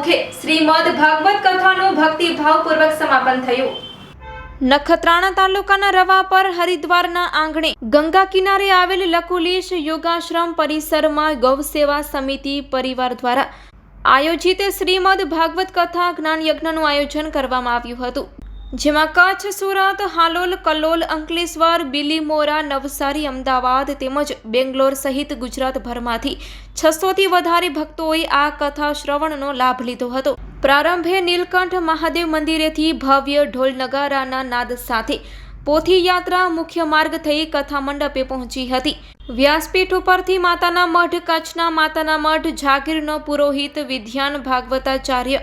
કથાકારના મુખે શ્રીમદ ભાગવત કથાનું ભક્તિભાવપૂર્વક સમાપન થયું. નખત્રાણા તાલુકાના રવા પર હરિદ્વારના આંગણે ગંગા કિનારે આવેલ લકુલીશ યોગાશ્રમ પરિસરમાં ગૌસેવા સમિતિ પરિવાર દ્વારા આયોજિત શ્રીમદ ભાગવત કથા જ્ઞાન યજ્ઞનું આયોજન કરવામાં આવ્યું હતું. જેમાં કચ્છ, સુરત, હાલોલ, કલોલ, અંકલેશ્વર બિલીમોરા નવસારી, અમદાવાદ તેમજ બેંગ્લોર સહિત ગુજરાતભરમાંથી છસોથી વધારે ભક્તોએ આ કથા શ્રવણનો લાભ લીધો હતો. પ્રારંભે નીલકંઠ મહાદેવ મંદિરેથી ભવ્ય ઢોલ નગારાના નાદ સાથે પોથી યાત્રા મુખ્ય માર્ગ થઈ કથા મંડપે પહોંચી હતી. વ્યાસપીઠ ઉપરથી માતાના મઢ, કચ્છના માતાના મઢ, જાગીરનો પુરોહિત વિદ્યાન ભાગવતાચાર્ય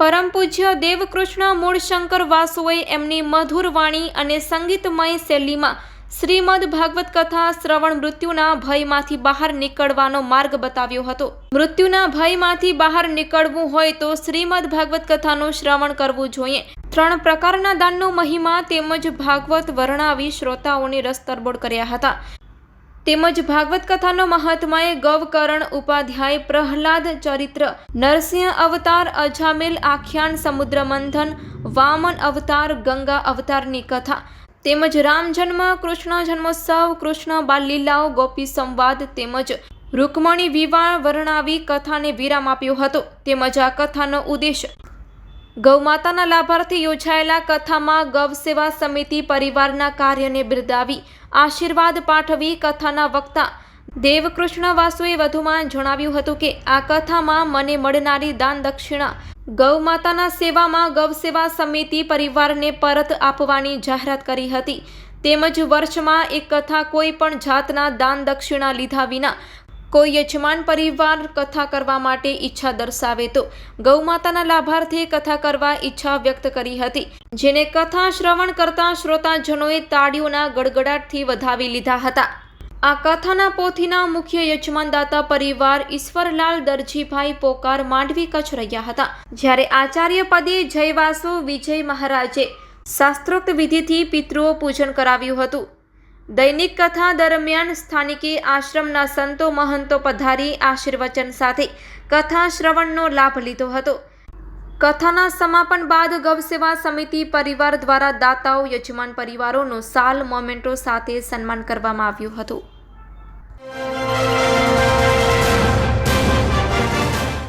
પરમ પૂજ્ય દેવકૃષ્ણ મૂળશંકર વાસુએ એમની મધુર વાણી અને સંગીતમય શૈલીમાં શ્રીમદ ભાગવત કથા શ્રવણ મૃત્યુના ભયમાંથી બહાર નીકળવાનો માર્ગ બતાવ્યો હતો. મૃત્યુના ભયમાંથી બહાર નીકળવું હોય તો શ્રીમદ ભાગવત કથાનું શ્રવણ કરવું જોઈએ. ત્રણ પ્રકારના દાનનો મહિમા તેમજ ભાગવત વર્ણાવી શ્રોતાઓને રસ તરબોળ કર્યા હતા. તેમજ ભાગવત કથાનો મહાત્માએ ગવકરણ ઉપાધ્યાય પ્રહલાદ ચરિત્ર, નરસિંહ અવતાર અજામેલ આખ્યાન સમુદ્ર મંથન વામન અવતાર ગંગા અવતારની કથા, તેમજ રામ જન્મ, કૃષ્ણ જન્મોત્સવ, કૃષ્ણ બાલલીલાઓ ગોપી સંવાદ તેમજ રૂકમણી વિવાહ વર્ણવી કથાને વિરામ આપ્યો હતો. તેમજ આ કથાનો ઉદ્દેશ ગૌમાતાના લાભાર્થી યોજાયેલા કથામાં ગૌ સેવા સમિતિ પરિવારના કાર્યને બિરદાવી, આશીર્વાદ પાઠવી કથાના વક્તા દેવકૃષ્ણ વાસુએ વધુમાં જણાવ્યું હતું કે, આ કથામાં મને મળનારી દાન દક્ષિણા, ગૌમાતાના સેવામાં ગૌ સેવા સમિતિ પરિવારને પરત આપવાની જાહેરાત કરી હતી. તેમજ વર્ષમાં એક કથા કોઈ પણ જાતના દાન દક્ષિણા લીધા વિના કોઈ યજમાન પરિવાર કથા કરવા માટે ઈચ્છા દર્શાવે તો ગૌમાતાના લાભાર્થે કથા કરવા ઈચ્છા વ્યક્ત કરી હતી, જેને કથા શ્રવણ કરતા શ્રોતાજનોએ તાળીઓના ગડગડાટથી વધાવી લીધા હતા. આ કથાના પોથીના મુખ્ય યજમાનદાતા પરિવાર ઈશ્વરલાલ દરજીભાઈ પોકાર માંડવી કચ્છ રહ્યા હતા, જ્યારે આચાર્ય પદે જયવાસુ વિજય મહારાજે શાસ્ત્રોક્ત વિધિથી પિતૃઓ પૂજન કરાવ્યું હતું. દૈનિક કથા દરમિયાન સ્થાનિકે આશ્રમના સંતો મહંતો પધારી આશીર્વચન સાથે કથા શ્રવણનો લાભ લીધો હતો. કથાના સમાપન બાદ ગૌસેવા સમિતિ પરિવાર દ્વારા દાતાઓ, યજમાન પરિવારોનું સાલ, મોમેન્ટો સાથે સન્માન કરવામાં આવ્યું હતું.